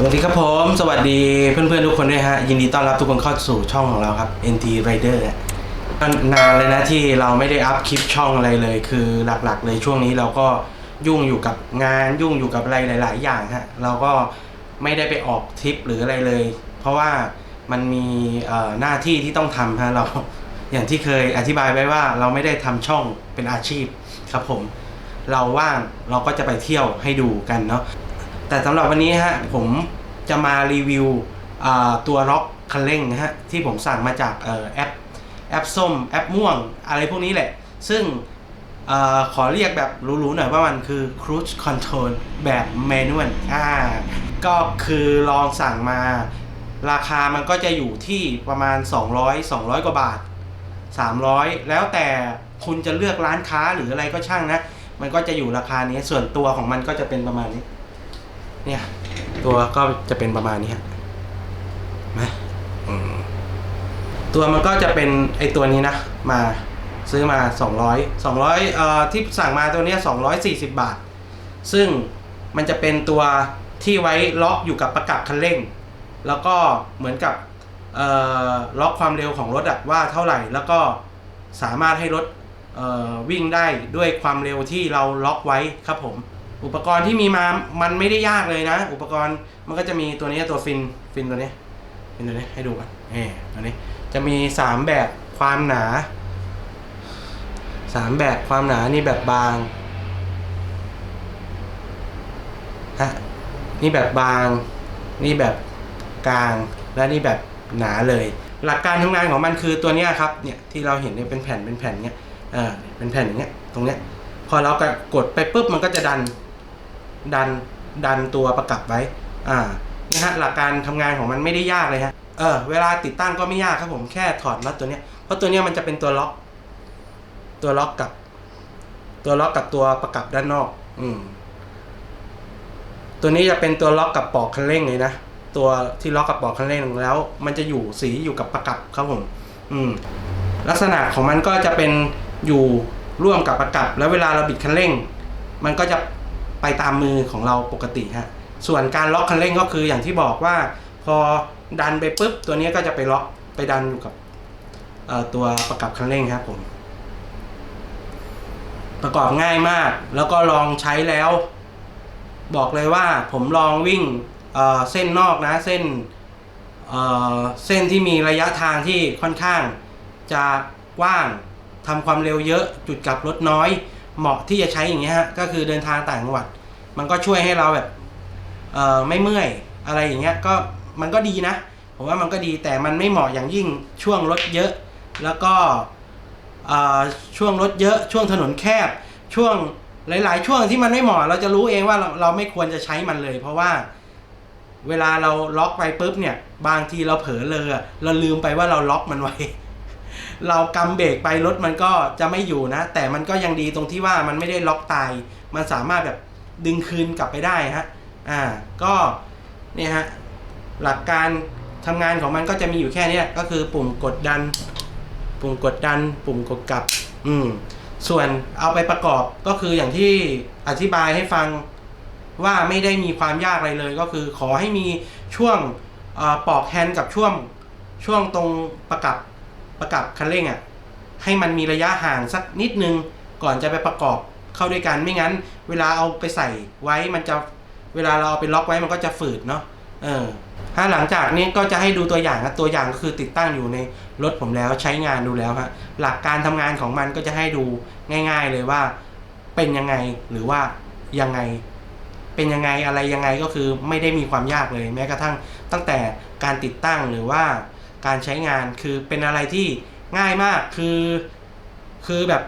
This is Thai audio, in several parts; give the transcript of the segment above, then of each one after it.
สวัสดีครับผม สวัสดีเพื่อนๆทุกคนด้วยฮะ ยินดีต้อนรับทุกคนเข้าสู่ช่องของเราครับ NT Rider ฮะนานเลยนะที่เราไม่ได้อัพคลิปช่องอะไรเลย คือหลักๆเลยช่วงนี้เราก็ยุ่งอยู่กับงานยุ่งอยู่กับอะไรหลาย ๆ อย่างฮะ เราก็ไม่ได้ไปออกทริปหรืออะไรเลย เพราะว่ามันมีหน้าที่ที่ต้องทำฮะเราอย่างที่เคยอธิบายไว้ว่าเราไม่ได้ทำช่องเป็นอาชีพครับผม เราว่างเราก็จะไปเที่ยวให้ดูกันเนาะ แต่สำหรับวันนี้ฮะผมจะมารีวิวตัวล็อกคันเร่งฮะที่ผมสั่งมาจากออแอปแอปส้มแอปม่วงอะไรพวกนี้แหละ ซึ่งออขอเรียกแบบหรูๆหน่อยว่ามันคือ Cruise Control แบบแมนวลอ่าก็คือลองสั่งมา ราคามันก็จะอยู่ที่ประมาณ 200 200 กว่าบาท 300 แล้วแต่คุณจะเลือกร้านค้าหรืออะไรก็ช่างนะ มันก็จะอยู่ราคานี้ส่วนตัวของมันก็จะเป็นประมาณนี้ เนี่ยตัวก็จะเป็นประมาณนี้ฮะมาอืมตัวมันก็จะเป็นไอตัวนี้นะ มาซื้อมา 200 200เอ่อที่สั่งมาตัวเนี้ย240 บาท ซึ่งมันจะเป็นตัวที่ไว้ล็อกอยู่กับประกับคันเร่ง แล้วก็เหมือนกับเอ่อล็อกความเร็วของรถอะว่าเท่าไหร่ แล้วก็สามารถให้รถเอ่อวิ่งได้ด้วยความเร็วที่เราล็อกไว้ครับผม อุปกรณ์ที่มีมา มันไม่ได้ยากเลยนะ อุปกรณ์มันก็จะมีตัวนี้ตัวฟินฟินตัวนี้ฟินตัวนี้ให้ดูกันนี่ตัวนี้จะมีสามแบบความหนาสามแบบความหนานี่แบบบางฮะนี่แบบบาง นี่แบบกลางและนี่แบบหนาเลย หลักการทำงานของมันคือตัวนี้ครับเนี่ยที่เราเห็นเนี่ยเป็นแผ่นเป็นแผ่นเนี้ยเออเป็นแผ่นอย่างเงี้ยตรงเนี้ยพอเรากดไปปุ๊บมันก็จะดัน ดันดันตัวประกับไว้ อ่านี่ฮะหลักการทำงานของมันไม่ได้ยากเลยฮะ เออเวลาติดตั้งก็ไม่ยากครับผมแค่ถอดน็อตตัวเนี้ย เพราะตัวเนี้ยมันจะเป็นตัวล็อก ตัวล็อกกับ ตัวล็อกกับตัวประกับด้านนอก อืม ตัวนี้จะเป็นตัวล็อกกับปลอกคันเร่งเลยนะ ตัวที่ล็อกกับปลอกคันเร่งแล้ว มันจะอยู่สีอยู่กับประกับครับผม อืม ลักษณะของมันก็จะเป็นอยู่ร่วมกับประกับ แล้วเวลาเราบิดคันเร่ง มันก็จะ ไปตามมือของเราปกติฮะส่วนการล็อกคันเร่งก็คืออย่างที่บอกว่า พอดันไปปุ๊บตัวนี้ก็จะไปล็อกไปดันอยู่กับตัวประกับคันเร่งครับผม ประกอบง่ายมาก แล้วก็ลองใช้แล้ว บอกเลยว่าผมลองวิ่งเเส้นนอกนะเส้นเเส้นที่มีระยะทางที่ค่อนข้างจะกว้างทำความเร็วเยอะจุดกลับรถน้อย เหมาะที่จะใช้อย่างเงี้ยฮะก็คือเดินทางต่างจังหวัด มันก็ช่วยให้เราแบบเออไม่เมื่อยอะไรอย่างเงี้ยก็มันก็ดีนะ ผมว่ามันก็ดีแต่มันไม่เหมาะอย่างยิ่งช่วงรถเยอะ แล้วก็ช่วงรถเยอะช่วงถนนแคบ ช่วงหลาย ๆ ช่วงที่มันไม่เหมาะเราจะรู้เองว่าเราเราไม่ควรจะใช้มันเลย เพราะว่าเวลาเราล็อกไปปุ๊บเนี่ย บางทีเราเผลอเลยเราลืมไปว่าเราล็อกมันไว้ เรากำเบรกไปรถมันก็จะไม่อยู่นะ แต่มันก็ยังดีตรงที่ว่ามันไม่ได้ล็อกตาย มันสามารถแบบดึงคืนกลับไปได้ฮะอ่าก็เนี่ยฮะหลักการทำงานของมันก็จะมีอยู่แค่นี้ก็คือปุ่มกดดัน ปุ่มกดดัน ปุ่มกดกลับ อืมส่วนเอาไปประกอบก็คืออย่างที่อธิบายให้ฟังว่าไม่ได้มีความยากอะไรเลย ก็คือขอให้มีช่วงอปอกแฮนด์กับช่วงช่วงตรงประกับ ประกับคันเร่งอะ่ะให้มันมีระยะห่างสักนิดนึงก่อนจะไปประกอบเข้าด้วยกันไม่งั้น เวลาเอาไปใส่ไว้มันจะเวลาเราเอาไปล็อกไว้มันก็จะฝืดเนาะเออถ้าหลังจากนี้ก็จะให้ดูตัวอย่างนะตัวอย่างก็คือติดตั้งอยู่ในรถผมแล้วใช้งานดูแล้วฮะหลักการทำงานของมันก็จะให้ดูง่าย ๆ เลยว่าเป็นยังไงหรือว่ายังไงเป็นยังไงอะไรยังไงก็คือไม่ได้มีความยากเลย แม้กระทั่งตั้งแต่การติดตั้งหรือว่า การใช้งานคือเป็นอะไรที่ง่ายมากคือ คือแบบ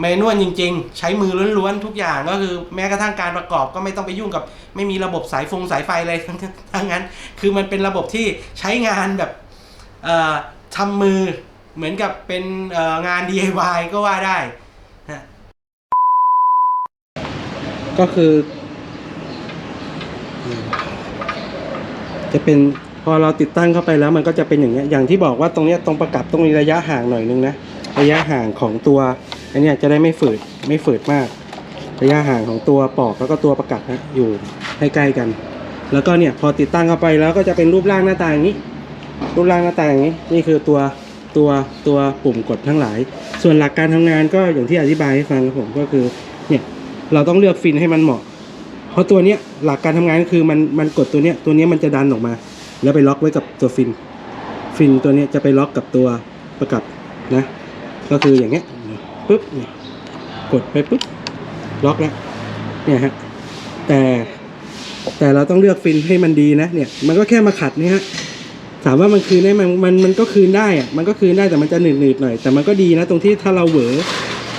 เมนวลจริง ๆ ใช้มือล้วนๆทุกอย่างก็คือแม้กระทั่งการประกอบก็ไม่ต้องไปยุ่งกับ ไม่มีระบบสายฟงสายไฟอะไรทั้งทั้งนั้น คือมันเป็นระบบที่ใช้งานแบบเอ่อทำมือเหมือนกับเป็นงาน DIY ก็ว่าได้ฮะก็คือ จะเป็น พอเราติดตั้งเข้าไปแล้วมันก็จะเป็นอย่างเงี้ยอย่างที่บอกว่าตรงเนี้ยตรงประกับต้องมีระยะห่างหน่อยนึงนะระยะห่างของตัวอันนี้จะได้ไม่ฝืดไม่ฝืดมาก ระยะห่างของตัวปอกแล้วก็ตัวประกับนะอยู่ให้ใกล้กัน แล้วก็เนี่ยพอติดตั้งเข้าไปแล้วก็จะเป็นรูปร่างหน้าตาอย่างนี้ รูปร่างหน้าตาอย่างนี้ นี่คือตัวตัวตัวปุ่มกดทั้งหลาย ส่วนหลักการทำงานก็อย่างที่อธิบายให้ฟังครับผมก็คือเนี่ยเราต้องเลือกฟินให้มันเหมาะ เพราะตัวเนี้ยหลักการทำงานก็คือมันมันกดตัวเนี้ยตัวเนี้ยมันจะดันออกมา แล้วไปล็อกไว้กับตัวฟิน ฟินตัวนี้จะไปล็อกกับตัวประกับนะ ก็คืออย่างเงี้ยปุ๊บกดไปปุ๊บล็อกแล้วเนี่ยฮะแต่แต่เราต้องเลือกฟินให้มันดีนะเนี่ยมันก็แค่มาขัดนี่ฮะถามว่ามันคืนได้มันมันมันก็คืนได้อะมันก็คืนได้แต่มันจะหนืดหนืดหน่อยแต่มันก็ดีนะ ตรงที่ถ้าเราเหวอ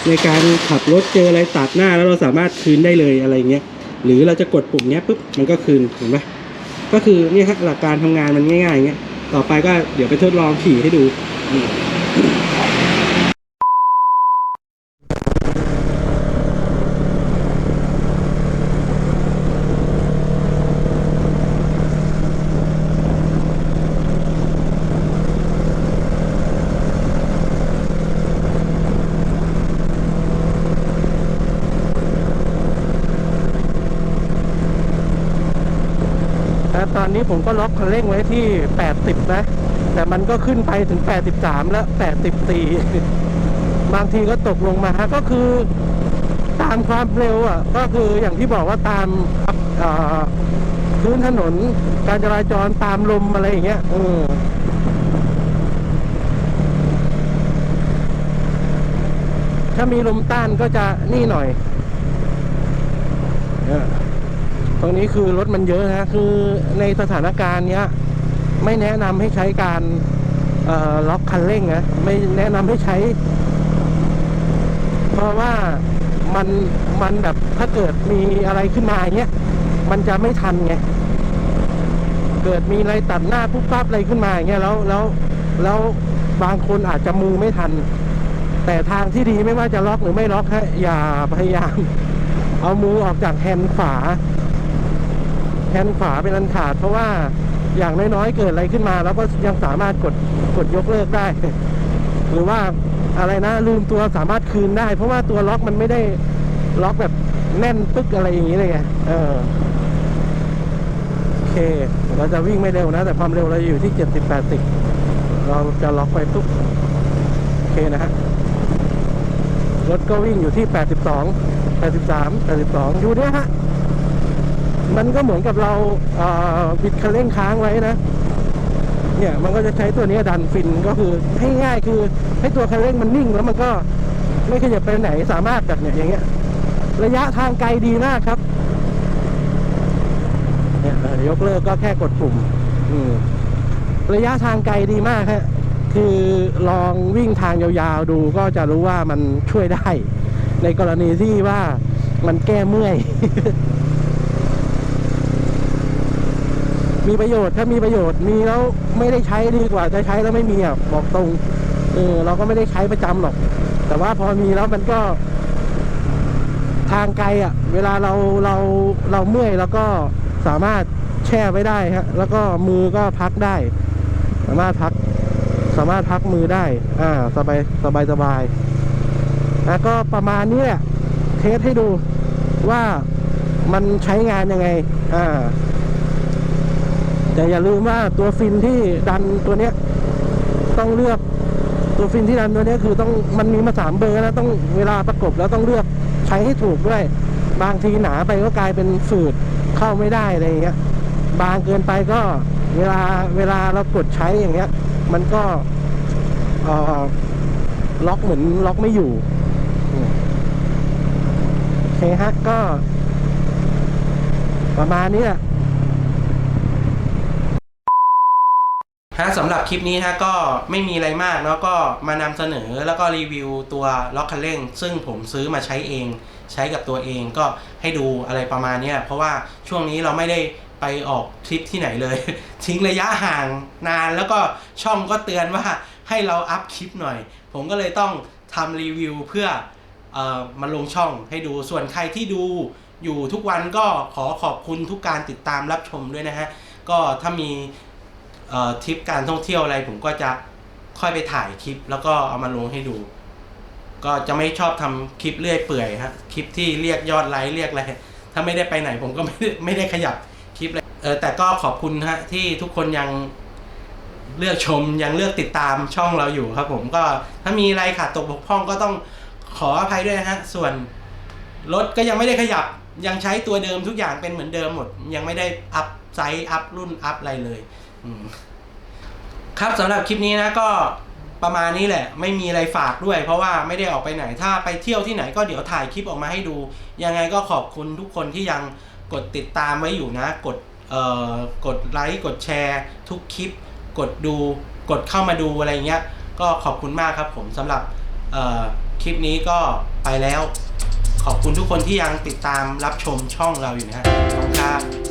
ในการขับรถเจออะไรตัดหน้าแล้วเราสามารถคืนได้เลยอะไรเงี้ยหรือเราจะกดปุ่มเนี้ยปุ๊บมันก็คืนเห็นไหม ก็คือเนี่ยฮะหลักการทำงานมันง่ายๆอย่างเงี้ยต่อไปก็เดี๋ยวไปทดลองขี่ให้ดูนี่ แต่ตอนนี้ผมก็ล็อกคันเร่งไว้ที่ 80 นะ แต่มันก็ขึ้นไปถึง 83 แล้ว84 บางทีก็ตกลงมาก็คือตามความเร็วอะ ก็คืออย่างที่บอกว่าตามอ่อพื้นถนนการจราจรตามลมอะไรอย่างเงี้ยเออถ้ามีลมต้านก็จะนี่หน่อยเนี่ย ตรงนี้คือรถมันเยอะนะคือในสถานการณ์เนี้ย ไม่แนะนำให้ใช้การล็อกคันเร่งนะไม่แนะนำให้ใช้ เพราะว่ามันมันแบบถ้าเกิดมีอะไรขึ้นมาเนี้ยมันจะไม่ทันไงเกิดมีอะไรตัดหน้าปุ๊บปั๊บอะไรขึ้นมาอย่างเงี้ยแล้วแล้วแล้วบางคนอาจจะมือไม่ทัน แต่ทางที่ดีไม่ว่าจะล็อกหรือไม่ล็อกฮะอย่าพยายาม เอามือออกจากแฮนด์ขวา แฮนด์ขวาเป็นอันขาด เพราะว่าอย่างน้อยๆ เกิดอะไรขึ้นมา แล้วก็ยังสามารถกดกดยกเลิกได้ หรือว่าอะไรนะลืมตัวสามารถคืนได้ เพราะว่าตัวล็อกมันไม่ได้ล็อกแบบแน่นปึ๊กอะไรอย่างนี้เลยไงเออโอเค เราจะวิ่งไม่เร็วนะ แต่ความเร็วเราอยู่ที่เจ็ดสิบแปดสิบเราจะล็อกไปปุ๊บโอเคนะฮะรถก็วิ่งอยู่ที่แปดสิบสองแปดสิบสามแปดสิบสองอยู่เนี่ยฮะ มันก็เหมือนกับเราเบิดคันเร่งค้างไว้นะเนี่ยมันก็จะใช้ตัวนี้ดันฟินก็คือให้ง่ายคือให้ตัวคันเร่งมันนิ่งแล้วมันก็ไม่ขยับไปไหนสามารถแบบเนี่ยอย่างเงี้ย ระยะทางไกลดีมากครับเนี่ยยกเลิกก็แค่กดปุ่มอืมระยะทางไกลดีมากฮะคือลองวิ่งทางยาวๆดูก็จะรู้ว่ามันช่วยได้ ในกรณีที่ว่ามันแก้เมื่อย มีประโยชน์ถ้ามีประโยชน์มีแล้วไม่ได้ใช้ดีกว่าจะใช้แล้วไม่มีอะบอกตรงเออเราก็ไม่ได้ใช้ประจำหรอก แต่ว่าพอมีแล้วมันก็ ทางไกลอะ เวลาเราเราเราเมื่อยแล้วก็สามารถแช่ไว้ได้ฮะแล้วก็มือก็พักได้ สามารถพัก สามารถพักมือได้ อ่า สบายสบายสบายแล้วก็ประมาณนี้แหละเทสให้ดูว่ามันใช้งานยังไง อ่า แต่อย่าลืมว่าตัวฟินที่ดันตัวเนี้ยต้องเลือกตัวฟินที่ดันตัวเนี้ยคือต้องมันมีมาสามเบอร์นะต้องเวลาประกบแล้วต้องเลือกใช้ให้ถูกด้วย บางทีหนาไปก็กลายเป็นฝืดเข้าไม่ได้อะไรอย่างเงี้ยบางเกินไปก็เวลาเวลาเรากดใช้อย่างเงี้ย มันก็ล็อกเหมือนล็อกไม่อยู่โอเคฮะก็ ประมาณนี้แหละ ฮะสำหรับคลิปนี้ฮะก็ไม่มีอะไรมากเนาะก็มานำเสนอแล้วก็รีวิวตัวล็อกคันเร่ง ซึ่งผมซื้อมาใช้เอง ใช้กับตัวเองก็ให้ดูอะไรประมาณนี้เพราะว่าช่วงนี้เราไม่ได้ไปออกทริปที่ไหนเลย ทิ้งระยะห่างนานแล้วก็ช่องก็เตือนว่าให้เราอัพคลิปหน่อย ผมก็เลยต้องทำรีวิวเพื่อออมาลงช่องให้ดูส่วนใครที่ดูอยู่ทุกวันก็ขอขอบคุณทุกการติดตามรับชมด้วยนะฮะก็ถ้ามี ทริปการท่องเที่ยวอะไร ผมก็จะค่อยไปถ่ายคลิป แล้วก็เอามาลงให้ดู ก็จะไม่ชอบทำคลิปเรื่อยเปื่อยฮะคลิปที่เรียกยอดไลค์เรียกอะไรถ้าไม่ได้ไปไหนผมก็ไม่ได้ไม่ได้ขยับคลิปเลยเออแต่ก็ขอบคุณฮะที่ทุกคนยังเลือกชมยังเลือกติดตามช่องเราอยู่ครับ ผมก็ถ้ามีอะไรขาดตกบกพร่องก็ต้องขออภัยด้วยฮะส่วนรถก็ยังไม่ได้ขยับยังใช้ตัวเดิมทุกอย่างเป็นเหมือนเดิมหมด ยังไม่ได้อัพไซส์อัพรุ่นอัพอะไรเลย ครับสำหรับคลิปนี้นะก็ประมาณนี้แหละ ไม่มีอะไรฝากด้วย เพราะว่าไม่ได้ออกไปไหนถ้าไปเที่ยวที่ไหนก็เดี๋ยวถ่ายคลิปออกมาให้ดู ยังไงก็ขอบคุณทุกคนที่ยังกดติดตามไว้อยู่นะ กดเอ่อกดไลค์กดแชร์ทุกคลิป กดดูกดเข้ามาดูอะไรเงี้ย ก็ขอบคุณมากครับผมสำหรับเอ่อคลิปนี้ก็ไปแล้ว ขอบคุณทุกคนที่ยังติดตามรับชมช่องเราอยู่นะฮะขอบคุณครับ